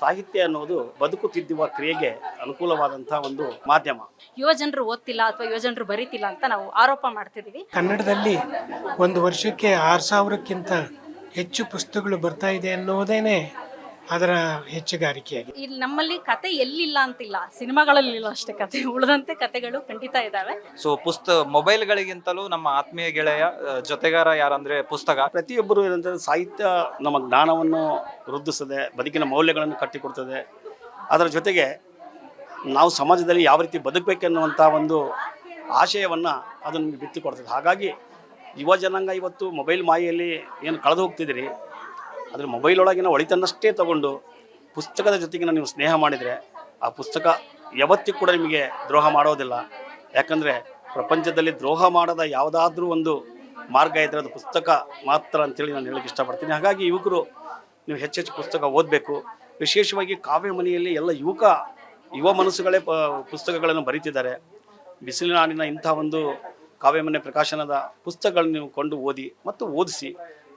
ಸಾಹಿತ್ಯ ಅನ್ನೋದು ಬದುಕುತ್ತಿದ್ದುವ ಕ್ರಿಯೆಗೆ ಅನುಕೂಲವಾದಂತಹ ಒಂದು ಮಾಧ್ಯಮ. ಯುವ ಜನರು ಓದ್ತಿಲ್ಲ ಅಥವಾ ಯುವ ಜನರು ಬರೀತಿಲ್ಲ ಅಂತ ನಾವು ಆರೋಪ ಮಾಡ್ತಿದ್ದೀವಿ. ಕನ್ನಡದಲ್ಲಿ ಒಂದು ವರ್ಷಕ್ಕೆ ಆರು ಸಾವಿರಕ್ಕಿಂತ ಹೆಚ್ಚು ಪುಸ್ತಕಗಳು ಬರ್ತಾ ಇದೆ ಅನ್ನೋದೇನೆ ಅದರ ಹೆಚ್ಚುಗಾರಿಕೆಯಾಗಿ ಇಲ್ಲಿ ನಮ್ಮಲ್ಲಿ ಕತೆ ಎಲ್ಲಿಲ್ಲ ಅಂತಿಲ್ಲ. ಸಿನಿಮಾಗಳಲ್ಲಿಲ್ಲ ಅಷ್ಟೇ ಕತೆ. ಉಳಿದಂತೆ ಕತೆಗಳು ಖಂಡಿತ ಇದಾವೆ. ಸೊ ಪುಸ್ತ ಮೊಬೈಲ್ಗಳಿಗಿಂತಲೂ ನಮ್ಮ ಆತ್ಮೀಯ ಗೆಳೆಯ ಜೊತೆಗಾರ ಯಾರಂದ್ರೆ ಪುಸ್ತಕ. ಪ್ರತಿಯೊಬ್ಬರು ಏನಂದ್ರೆ ಸಾಹಿತ್ಯ ನಮ್ಮ ಜ್ಞಾನವನ್ನು ವೃದ್ಧಿಸದೆ ಬದುಕಿನ ಮೌಲ್ಯಗಳನ್ನು ಕಟ್ಟಿಕೊಡ್ತದೆ. ಅದರ ಜೊತೆಗೆ ನಾವು ಸಮಾಜದಲ್ಲಿ ಯಾವ ರೀತಿ ಬದುಕಬೇಕೆನ್ನುವಂಥ ಒಂದು ಆಶಯವನ್ನು ಅದು ನಮಗೆ ಬಿತ್ತಿ ಕೊಡ್ತದೆ ಹಾಗಾಗಿ ಯುವ ಜನಾಂಗ ಇವತ್ತು ಮೊಬೈಲ್ ಮಾಯೆಯಲ್ಲಿ ಏನು ಕಳೆದು ಹೋಗ್ತಿದ್ದೀರಿ ಅದ್ರ ಮೊಬೈಲ್ ಒಳಗಿನ ಒಳಿತನ್ನಷ್ಟೇ ತಗೊಂಡು ಪುಸ್ತಕದ ಜೊತೆಗಿನ ನೀವು ಸ್ನೇಹ ಮಾಡಿದರೆ ಆ ಪುಸ್ತಕ ಯಾವತ್ತಿಗೂ ಕೂಡ ನಿಮಗೆ ದ್ರೋಹ ಮಾಡೋದಿಲ್ಲ. ಯಾಕಂದರೆ ಪ್ರಪಂಚದಲ್ಲಿ ದ್ರೋಹ ಮಾಡದ ಯಾವುದಾದ್ರೂ ಒಂದು ಮಾರ್ಗ ಇದ್ದರೆ ಅದು ಪುಸ್ತಕ ಮಾತ್ರ ಅಂತೇಳಿ ನಾನು ಹೇಳಕ್ಕೆ ಇಷ್ಟಪಡ್ತೀನಿ. ಹಾಗಾಗಿ ಯುವಕರು ನೀವು ಹೆಚ್ಚೆಚ್ಚು ಪುಸ್ತಕ ಓದಬೇಕು. ವಿಶೇಷವಾಗಿ ಕಾವ್ಯ ಮನೆಯಲ್ಲಿ ಎಲ್ಲ ಯುವಕ, ಯುವ ಮನಸ್ಸುಗಳೇ ಪುಸ್ತಕಗಳನ್ನು ಬರೀತಿದ್ದಾರೆ. ಬಿಸಿಲಿನ ನಾಡಿನ ಇಂಥ ಒಂದು ಕಾವ್ಯಮನೆ ಪ್ರಕಾಶನದ ಪುಸ್ತಕಗಳನ್ನು ನೀವು ಕೊಂಡು ಓದಿ ಮತ್ತು ಓದಿಸಿ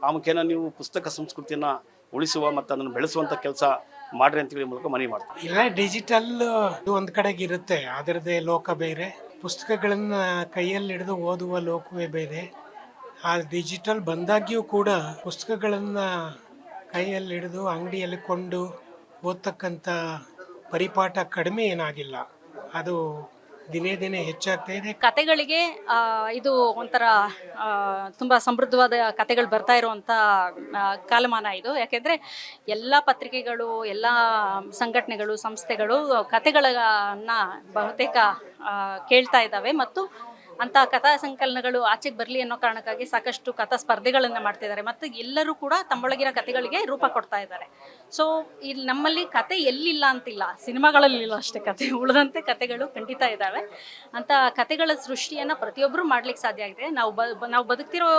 ಆ ನೀವು ಪುಸ್ತಕ ಸಂಸ್ಕೃತಿಯನ್ನ ಉಳಿಸುವ ಮತ್ತು ಅದನ್ನು ಬೆಳೆಸುವಂಥ ಕೆಲಸ ಮಾಡ್ರಿ ಅಂತೇಳಿ ಮೂಲಕ ಮನವಿ ಮಾಡ್ತೀನಿ. ಇಲ್ಲ ಡಿಜಿಟಲ್ ಒಂದು ಕಡೆಗೆ ಇರುತ್ತೆ. ಅದರದೇ ಲೋಕ ಬೇರೆ. ಪುಸ್ತಕಗಳನ್ನ ಕೈಯಲ್ಲಿ ಹಿಡಿದು ಓದುವ ಲೋಕವೇ ಬೇರೆ. ಆ ಡಿಜಿಟಲ್ ಬಂದಾಗ್ಯೂ ಕೂಡ ಪುಸ್ತಕಗಳನ್ನ ಕೈಯಲ್ಲಿ ಹಿಡಿದು ಅಂಗಡಿಯಲ್ಲಿ ಕೊಂಡು ಓದ್ತಕ್ಕಂಥ ಪರಿಪಾಠ ಕಡಿಮೆ ಏನಾಗಿಲ್ಲ. ಅದು ದಿನೇ ದಿನೇ ಹೆಚ್ಚಾಗ್ತಾ ಇದೆ. ಕತೆಗಳಿಗೆ ಇದು ಒಂಥರ ತುಂಬ ಸಮೃದ್ಧವಾದ ಕತೆಗಳು ಬರ್ತಾ ಇರುವಂಥ ಆ, ಕಾಲಮಾನ ಇದು. ಯಾಕೆಂದರೆ ಎಲ್ಲ ಪತ್ರಿಕೆಗಳು ಎಲ್ಲ ಸಂಘಟನೆಗಳು ಸಂಸ್ಥೆಗಳು ಕತೆಗಳನ್ನ ಬಹುತೇಕ ಕೇಳ್ತಾ ಇದ್ದಾವೆ. ಮತ್ತು ಅಂಥ ಕಥಾ ಸಂಕಲನಗಳು ಆಚೆಗೆ ಬರಲಿ ಅನ್ನೋ ಕಾರಣಕ್ಕಾಗಿ ಸಾಕಷ್ಟು ಕಥಾ ಸ್ಪರ್ಧೆಗಳನ್ನು ಮಾಡ್ತಿದ್ದಾರೆ ಮತ್ತು ಎಲ್ಲರೂ ಕೂಡ ತಮ್ಮೊಳಗಿನ ಕಥೆಗಳಿಗೆ ರೂಪ ಕೊಡ್ತಾ ಇದ್ದಾರೆ ಸೊ ಇಲ್ಲಿ ನಮ್ಮಲ್ಲಿ ಕತೆ ಎಲ್ಲಿಲ್ಲ ಅಂತಿಲ್ಲ. ಸಿನಿಮಾಗಳಲ್ಲಿಲ್ಲ ಅಷ್ಟೇ ಕತೆ ಉಳಿದಂತೆ ಕತೆಗಳು ಖಂಡಿತ ಇದ್ದಾವೆ ಅಂತ ಕತೆಗಳ ಸೃಷ್ಟಿಯನ್ನು ಪ್ರತಿಯೊಬ್ಬರು ಮಾಡ್ಲಿಕ್ಕೆ ಸಾಧ್ಯ ಆಗಿದೆ. ನಾವು ನಾವು ಬದುಕ್ತಿರೋ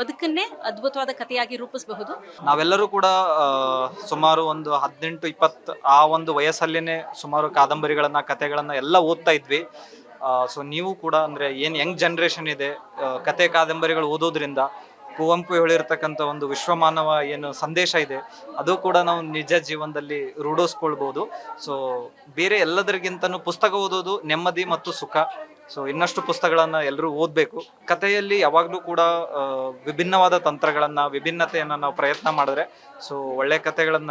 ಬದುಕನ್ನೇ ಅದ್ಭುತವಾದ ಕಥೆಯಾಗಿ ರೂಪಿಸಬಹುದು. ನಾವೆಲ್ಲರೂ ಕೂಡ ಸುಮಾರು ಒಂದು ಹದಿನೆಂಟು ಇಪ್ಪತ್ತು, ಆ ಒಂದು ವಯಸ್ಸಲ್ಲೇನೆ ಸುಮಾರು ಕಾದಂಬರಿಗಳನ್ನ ಕತೆಗಳನ್ನ ಎಲ್ಲ ಓದ್ತಾ ಇದ್ವಿ. ಸೊ ನೀವು ಕೂಡ ಅಂದ್ರೆ ಏನ್ ಯಂಗ್ ಜನರೇಷನ್ ಇದೆ ಕತೆ ಕಾದಂಬರಿಗಳು ಓದೋದ್ರಿಂದ ಕುವೆಂಪು ಹೇಳಿರ್ತಕ್ಕಂಥ ಒಂದು ವಿಶ್ವಮಾನವ ಏನು ಸಂದೇಶ ಇದೆ, ಅದು ಕೂಡ ನಾವು ನಿಜ ಜೀವನದಲ್ಲಿ ರೂಢಿಸ್ಕೊಳ್ಬೋದು. ಸೊ ಬೇರೆ ಎಲ್ಲದರಿಗಿಂತನೂ ಪುಸ್ತಕ ಓದೋದು ನೆಮ್ಮದಿ ಮತ್ತು ಸುಖ. ಸೊ ಇನ್ನಷ್ಟು ಪುಸ್ತಕಗಳನ್ನ ಎಲ್ಲರೂ ಓದಬೇಕು. ಕಥೆಯಲ್ಲಿ ಯಾವಾಗಲೂ ಕೂಡ ವಿಭಿನ್ನವಾದ ತಂತ್ರಗಳನ್ನ, ವಿಭಿನ್ನತೆಯನ್ನ ನಾವು ಪ್ರಯತ್ನ ಮಾಡಿದ್ರೆ ಸೊ ಒಳ್ಳೆ ಕಥೆಗಳನ್ನ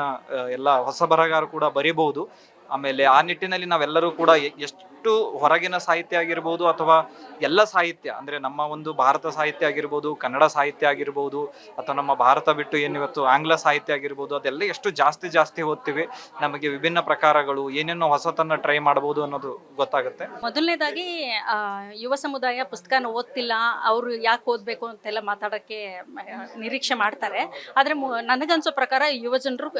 ಎಲ್ಲ ಹೊಸ ಬರಹಗಾರರು ಕೂಡ ಬರಿಬಹುದು. ಆಮೇಲೆ ಆ ನಿಟ್ಟಿನಲ್ಲಿ ನಾವೆಲ್ಲರೂ ಕೂಡ ಎ- ಎಷ್ಟು ಹೊರಗಿನ ಸಾಹಿತ್ಯ ಆಗಿರ್ಬೋದು ಅಥವಾ ಎಲ್ಲ ಸಾಹಿತ್ಯ, ಅಂದ್ರೆ ನಮ್ಮ ಒಂದು ಭಾರತ ಸಾಹಿತ್ಯ ಆಗಿರ್ಬೋದು, ಕನ್ನಡ ಸಾಹಿತ್ಯ ಆಗಿರ್ಬೋದು, ಅಥವಾ ನಮ್ಮ ಭಾರತ ಬಿಟ್ಟು ಏನಿವತ್ತು ಆಂಗ್ಲ ಸಾಹಿತ್ಯ ಆಗಿರ್ಬೋದು, ಅದೆಲ್ಲ ಎಷ್ಟು ಜಾಸ್ತಿ ಜಾಸ್ತಿ ಓದ್ತೀವಿ, ನಮಗೆ ವಿಭಿನ್ನ ಪ್ರಕಾರಗಳು, ಏನೇನೋ ಹೊಸತನ್ನ ಟ್ರೈ ಮಾಡ್ಬೋದು ಅನ್ನೋದು ಗೊತ್ತಾಗುತ್ತೆ. ಮೊದಲನೇದಾಗಿ ಯುವ ಸಮುದಾಯ ಪುಸ್ತಕನ ಓದ್ತಿಲ್ಲ, ಅವರು ಯಾಕೆ ಓದಬೇಕು ಅಂತೆಲ್ಲ ಮಾತಾಡೋಕ್ಕೆ ನಿರೀಕ್ಷೆ ಮಾಡ್ತಾರೆ. ಆದರೆ ನನಗನ್ಸೋ ಪ್ರಕಾರ ಯುವ ಜನರು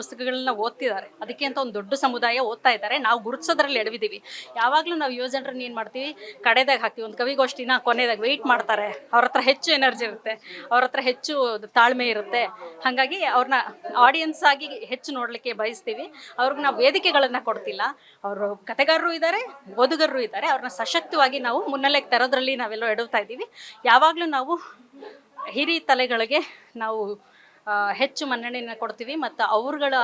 ಪುಸ್ತಕಗಳನ್ನ ಓದ್ತಿದ್ದಾರೆ. ಅದಕ್ಕೆ ಅಂತ ಒಂದು ದೊಡ್ಡ ಸಮುದಾಯ ಓದ್ತಾ ಇದ್ದಾರೆ. ನಾವು ಗುರುತಿಸೋದ್ರಲ್ಲಿ ಎಡವಿದ್ದೀವಿ. ಯಾವಾಗಲೂ ನಾವು ಯುವ ಜನರನ್ನ ಏನು ಮಾಡ್ತೀವಿ? ಕಡೆದಾಗ ಹಾಕ್ತೀವಿ. ಒಂದು ಕವಿಗೋಷ್ಠಿನ ಕೊನೆದಾಗ ವೆಯ್ಟ್ ಮಾಡ್ತಾರೆ. ಅವ್ರ ಹತ್ರ ಹೆಚ್ಚು ಎನರ್ಜಿ ಇರುತ್ತೆ. ಅವ್ರ ಹತ್ರ ಹೆಚ್ಚು ತಾಳ್ಮೆ ಇರುತ್ತೆ. ಹಾಗಾಗಿ ಅವ್ರನ್ನ ಆಡಿಯನ್ಸ್ ಆಗಿ ಹೆಚ್ಚು ನೋಡಲಿಕ್ಕೆ ಬಯಸ್ತೀವಿ. ಅವ್ರಿಗೆ ನಾವು ವೇದಿಕೆಗಳನ್ನು ಕೊಡ್ತಿಲ್ಲ. ಅವರು ಕಥೆಗಾರರು ಇದ್ದಾರೆ ಓದುಗರರು ಇದ್ದಾರೆ ಅವ್ರನ್ನ ಸಶಕ್ತವಾಗಿ ನಾವು ಮುನ್ನೆಲೆಗೆ ತರೋದ್ರಲ್ಲಿ ನಾವೆಲ್ಲೋ ಎಡುತ್ತಾ ಇದ್ದೀವಿ. ಯಾವಾಗಲೂ ನಾವು ಹಿರಿ ತಲೆಗಳಿಗೆ ನಾವು ಹೆಚ್ಚು ಮನ್ನಣೆಯನ್ನು ಕೊಡ್ತೀವಿ ಮತ್ತು ಅವ್ರುಗಳ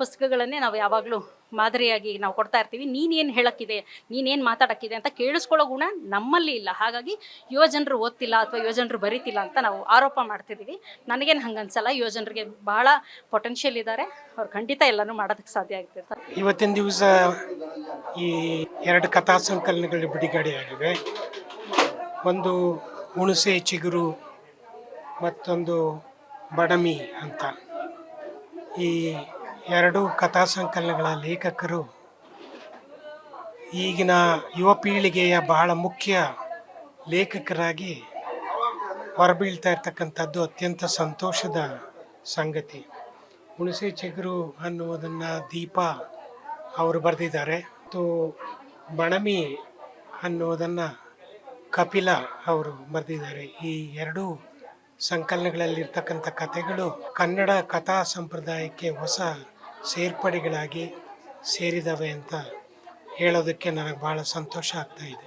ಪುಸ್ತಕಗಳನ್ನೇ ನಾವು ಯಾವಾಗಲೂ ಮಾದರಿಯಾಗಿ ನಾವು ಕೊಡ್ತಾ ಇರ್ತೀವಿ. ನೀನೇನು ಹೇಳಕ್ಕಿದೆ? ನೀನೇನು ಮಾತಾಡೋಕ್ಕಿದೆ ಅಂತ ಕೇಳಿಸ್ಕೊಳ್ಳೋ ಗುಣ ನಮ್ಮಲ್ಲಿ ಇಲ್ಲ. ಹಾಗಾಗಿ ಯುವಜನರು ಓದ್ತಿಲ್ಲ ಅಥವಾ ಯುವಜನರು ಬರೀತಿಲ್ಲ ಅಂತ ನಾವು ಆರೋಪ ಮಾಡ್ತಿದ್ದೀವಿ ನನಗೇನು ಹಂಗೆ ಅನ್ಸಲ್ಲ ಯುವಜನರಿಗೆ ಭಾಳ ಪೊಟೆನ್ಷಿಯಲ್ ಇದ್ದಾರೆ ಅವ್ರು ಖಂಡಿತ ಎಲ್ಲನೂ ಮಾಡೋದಕ್ಕೆ ಸಾಧ್ಯ ಆಗ್ತಿರ್ತಾರೆ ಇವತ್ತಿನ ದಿವಸ ಈ ಎರಡು ಕಥಾ ಸಂಕಲನಗಳು ಬಿಡುಗಡೆಯಾಗಿವೆ. ಒಂದು ಹುಣಸೆ ಚಿಗುರು, ಮತ್ತೊಂದು ಬಡಮಿ ಅಂತ. ಈ ಎರಡು ಕಥಾ ಸಂಕಲನಗಳ ಲೇಖಕರು ಈಗಿನ ಯುವ ಪೀಳಿಗೆಯ ಬಹಳ ಮುಖ್ಯ ಲೇಖಕರಾಗಿ ಹೊರಬೀಳ್ತಾ ಇರ್ತಕ್ಕಂಥದ್ದು ಅತ್ಯಂತ ಸಂತೋಷದ ಸಂಗತಿ. ಹುಣಸೆ ಚಿಗುರು ಅನ್ನುವುದನ್ನು ದೀಪ ಅವರು ಬರೆದಿದ್ದಾರೆ. ಮತ್ತು ಬಣಮಿ ಅನ್ನುವುದನ್ನು ಕಪಿಲ ಅವರು ಬರೆದಿದ್ದಾರೆ. ಈ ಎರಡೂ ಸಂಕಲನಗಳಲ್ಲಿರ್ತಕ್ಕಂಥ ಕಥೆಗಳು ಕನ್ನಡ ಕಥಾ ಸಂಪ್ರದಾಯಕ್ಕೆ ಹೊಸ ಸೇರ್ಪಡೆಗಳಾಗಿ ಸೇರಿದವೆ ಅಂತ ಹೇಳೋದಕ್ಕೆ ನನಗೆ ಭಾಳ ಸಂತೋಷ ಆಗ್ತಾ ಇದೆ.